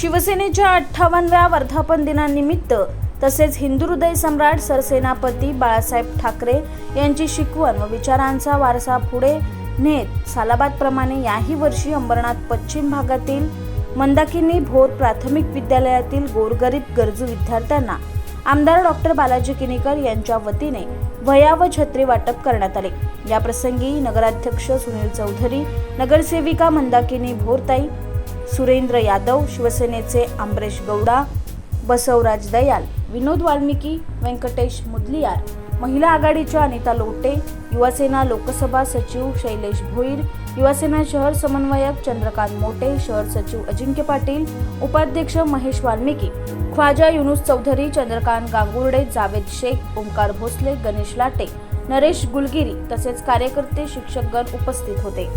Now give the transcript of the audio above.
शिवसेनेच्या अठ्ठावन्नव्या वर्धापन दिनानिमित्त तसेच हिंदू हृदय सम्राट सरसेनापती बाळासाहेब ठाकरे यांची शिकवण व विचारांचा वारसा पुढे नेत सालाबादप्रमाणे याही वर्षी अंबरनाथ पश्चिम भागातील मंदाकिनी भोर प्राथमिक विद्यालयातील गोरगरीब गरजू विद्यार्थ्यांना आमदार डॉक्टर बालाजी किनीकर यांच्या वतीने वया व छत्री वाटप करण्यात आले. या प्रसंगी नगराध्यक्ष सुनील चौधरी नगरसेविका मंदाकिनी भोरताई सुरेंद्र यादव शिवसेनेचे आंबरेश गौडा बसवराज दयाल विनोद वाल्मिकी व्यंकटेश मुदलियार महिला आघाडीच्या अनिता लोटे युवासेना लोकसभा सचिव शैलेश भोईर युवासेना शहर समन्वयक चंद्रकांत मोटे शहर सचिव अजिंक्य पाटील उपाध्यक्ष महेश वाल्मिकी ख्वाजा युनुस चौधरी चंद्रकांत गांगुर्डे जावेद शेख ओंकार भोसले गणेश लाटे नरेश गुलगिरी तसेच कार्यकर्ते शिक्षकगण उपस्थित होते.